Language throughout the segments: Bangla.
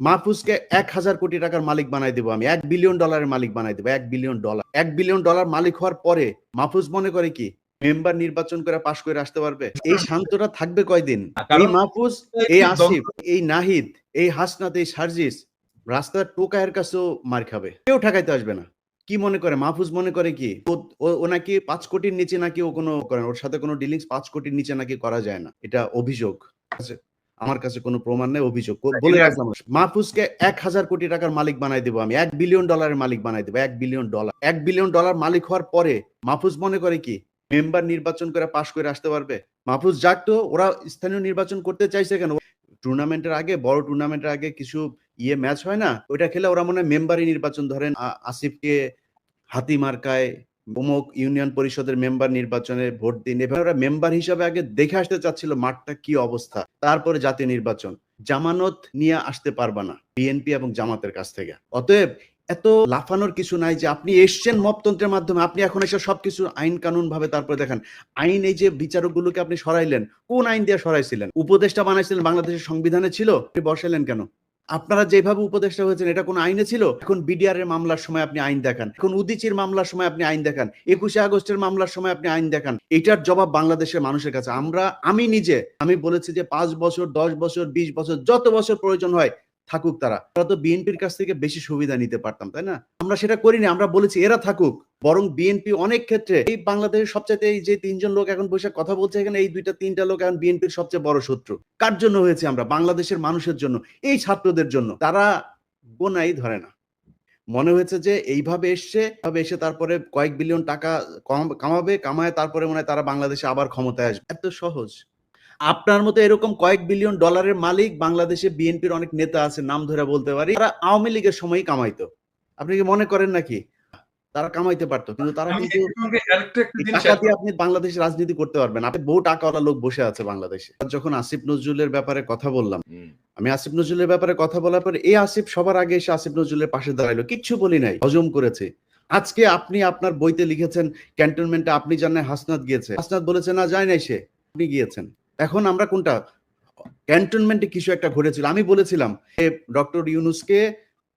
মাহফুজকে এক হাজার কোটি টাকার মালিক বানাই দেবো আমি। এক বিলিয়ন ডলারের মালিক বানাই দেবো। এক বিলিয়ন ডলার। এক বিলিয়ন ডলার মালিক হওয়ার পরে মাহফুজ মনে করে কি মেম্বার নির্বাচন করে পাশ করে আসতে পারবে? এই শান্তটা থাকবে কয়দিন? এই মাহফুজ এই আসিফ এই নাহিদ এই হাসনাত এই সার্জিস রাস্তার টোকায়ের কাছেও মার খাবে। কেউ ঠেকাইতে আসবে না। কি মনে করে? মাহফুজ মনে করে কি ও- নাকি পাঁচ কোটির নিচে নাকি ও কোনো করেন ওর সাথে কোনো ডিলিংস পাঁচ কোটির নিচে নাকি করা যায় না। এটা অভিযোগ। আমার কাছে কোনো প্রমাণ নেই অভিযোগ। কো- বলে রাখলাম। মাহফুজকে এক হাজার কোটি টাকার মালিক বানাই দেবো আমি এক বিলিয়ন ডলারের মালিক বানাই দেবো এক বিলিয়ন ডলার। এক বিলিয়ন ডলার মালিক হওয়ার পরে মাহফুজ মনে করে কি মেম্বার নির্বাচন করে পাশ করে আসতে পারবে? মাহফুজ যাক তো ওরা স্থানীয় নির্বাচন করতে চাইছে কেন? টুর্নামেন্টের আগে বড় টুর্নামেন্টের আগে কিছু ইয়ে ম্যাচ হয় না? ওইটা খেলে ওরা মনে হয় মেম্বারই নির্বাচন ধরেন আসিফকে হাতি মার্কায় অমুক ইউনিয়ন পরিষদের মেম্বার নির্বাচনে ভোট দিন এভাবে ওরা মেম্বার হিসাবে আগে দেখে আসতে চাচ্ছিল মাঠটা কি অবস্থা, তারপরে জাতীয় নির্বাচন। জামানত নিয়ে আসতে পারবা না বিএনপি এবং জামাতের কাছ থেকে। অতএব এত লাফানোর কিছু নাই যে আপনি এসছেন মপতন্ত্রের মাধ্যমে, আপনি এখন এসে সবকিছু আইন কানুন ভাবে তারপরে দেখেন। আইন এই যে বিচারকগুলোকে আপনি সরাইলেন, কোন আইন দিয়ে সরাইছিলেন? উপদেষ্টা বানাইছিলেন, বাংলাদেশের সংবিধানে ছিল বসাইলেন কেন? আপনারা যেভাবে উপদেষ্টা হয়েছেন, এটা কোন আইনে ছিল? এখন বিডিআর এর মামলার সময় আপনি আইন দেখান। এখন উদিচির মামলার সময় আপনি আইন দেখান। একুশে আগস্টের মামলার সময় আপনি আইন দেখান। এটার জবাব বাংলাদেশের মানুষের কাছে। আমরা, আমি নিজে, আমি বলেছি যে পাঁচ বছর, দশ বছর, বিশ বছর, যত বছর প্রয়োজন হয় থাকুক তারা। তো বিএনপির কাছ থেকে বেশি সুবিধা নিতে পারতাম, তাই না? আমরা সেটা করিনি, আমরা বলেছি এরা থাকুক। বরং বিএনপি অনেক ক্ষেত্রে এই বাংলাদেশের সবচেয়ে এই যে তিনজন লোক এখন বসে কথা বলছে এখানে, এই দুইটা, তিনটা লোক এখন বিএনপির সবচেয়ে বড় শত্রু। কার জন্য হয়েছে আমরা? বাংলাদেশের মানুষের জন্য, এই ছাত্রদের জন্য। তারা গোনাই ধরে না। মনে হয়েছে যে এইভাবে এসছে ভাবে এসে তারপরে কয়েক বিলিয়ন টাকা কম- কামাবে, কামায় তারপরে মনে হয় তারা বাংলাদেশে আবার ক্ষমতায় আসবে। এত সহজ। আপনার মতো এরকম কয়েক বিলিয়ন ডলারের মালিক বাংলাদেশে বিএনপির অনেক নেতা আছে নাম ধরে বলতে পারি। তারা আওয়ামী লীগের সময়ই কামাইতো। আপনি কি মনে করেন নাকি? তারা কামাইতে পারতো কিন্তু তারা কিন্তু টাকা দিয়ে আপনি বাংলাদেশে রাজনীতি করতে পারবেন। আপনি বহু টাকাওয়ালা লোক বসে আছে বাংলাদেশে। যখন আসিফ নজরুলের ব্যাপারে কথা বললাম আমি আসিফ নজরুলের ব্যাপারে কথা বলার পর এই আসিফ সবার আগে এসে আসিফ নজরুলের পাশে দাঁড়াইলো। কিচ্ছু বলি নাই হজম করেছে। আজকে আপনি আপনার বইতে লিখেছেন ক্যান্টনমেন্টে আপনি জানেন হাসনাত গিয়েছে। হাসনাত বলেছে না যায় নাই সে। আপনি গিয়েছেন। এখন আমরা কোনটা? ক্যান্টনমেন্টে কিছু একটা ঘটেছিল। আমি বলেছিলাম ডক্টর ইউনুসকে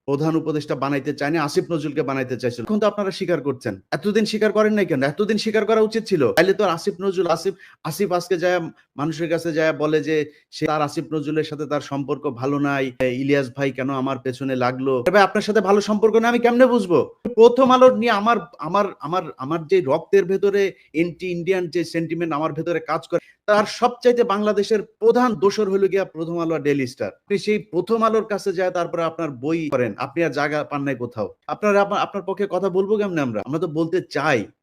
প্রধান উপদেষ্টা বানাইতে চায়নি, আসিফ নজরুলকে বানাইতে চাইছিল। এখন তো আপনারা স্বীকার করছেন। এতদিন স্বীকার করেন নাই কেন? এতদিন স্বীকার করা উচিত ছিল। তাইলে তো আসিফ নজরুল, আসিফ আসিফ আজকে যায় মানুষের কাছে যায় বলে যে সে তার আসিফ নজরুলের সাথে তার সম্পর্ক ভালো নাই। ইলিয়াস ভাই কেন আমার পেছনে লাগল? তবে আপনার সাথে ভালো সম্পর্ক না আমি কেমনে বুঝব? প্রথম আলো নিয়ে আমার আমার আমার আমার যে রক্তের ভেতরে এন্টি ইন্ডিয়ান যে সেন্টিমেন্ট আমার ভেতরে কাজ করে তার সবচাইতে বাংলাদেশের প্রধান দোষর হলো গিয়া প্রথম আলো ডেলি স্টার। আপনি সেই প্রথম আলোর কাছে যায় তারপরে আপনার বই করেন, আপনি আর জায়গা পান নাই কোথাও। আপনার আপনার- আপনার পক্ষে কথা বলব কেমনে আমরা? আমরা তো বলতে চাই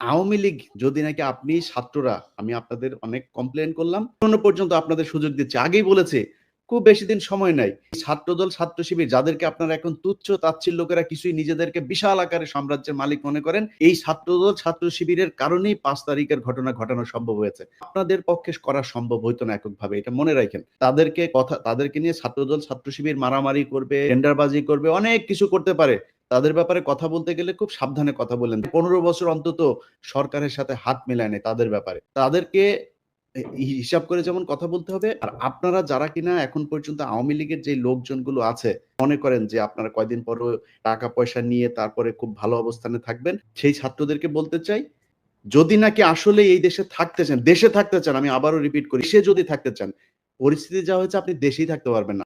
আওয়ামী লীগ যদি নাকি আপনি ছাত্ররা, আমি আপনাদের অনেক কমপ্লেন করলাম, এখনও পর্যন্ত আপনাদের সুযোগ দিচ্ছে। আগেই বলেছে, খুব বেশি দিন সময় নাই। ছাত্রদল, ছাত্র শিবির যাদেরকে আপনারা এখন তুচ্ছ, তাচ্ছিল্য লোকেরা কিছুই নিজেদেরকে বিশাল আকারে সাম্রাজ্যের মালিক মনে করেন, এই ছাত্রদল, ছাত্র শিবিরের কারণেই পাঁচ তারিখের ঘটনা ঘটানো সম্ভব হয়েছে। আপনাদের পক্ষে করা সম্ভব হইতো না এককভাবে, এটা মনে রাখেন। তাদেরকে কথা, তাদেরকে নিয়ে ছাত্রদল, ছাত্র শিবির মারামারি করবে, টেন্ডারবাজি করবে, অনেক কিছু করতে পারে। তাদের ব্যাপারে কথা বলতে গেলে খুব সাবধানে কথা বলেন। পনেরো বছর অন্তত সরকারের সাথে হাত মেলায় নেই তাদের ব্যাপারে। তাদেরকে হিসাব করে যেমন কথা বলতে হবে। আর আপনারা যারা কিনা এখন পর্যন্ত আওয়ামী লীগের যে লোকজনগুলো আছে, মনে করেন যে আপনারা কয়দিন পর টাকা পয়সা নিয়ে তারপরে খুব ভালো অবস্থানে থাকবেন, সেই ছাত্রদেরকে বলতে চাই, যদি নাকি আসলে এই দেশে থাকতে চান, দেশে থাকতে চান, আমি আবারও রিপিট করি সে যদি থাকতে চান, পরিস্থিতি যা হয়েছে আপনি দেশেই থাকতে পারবেন না।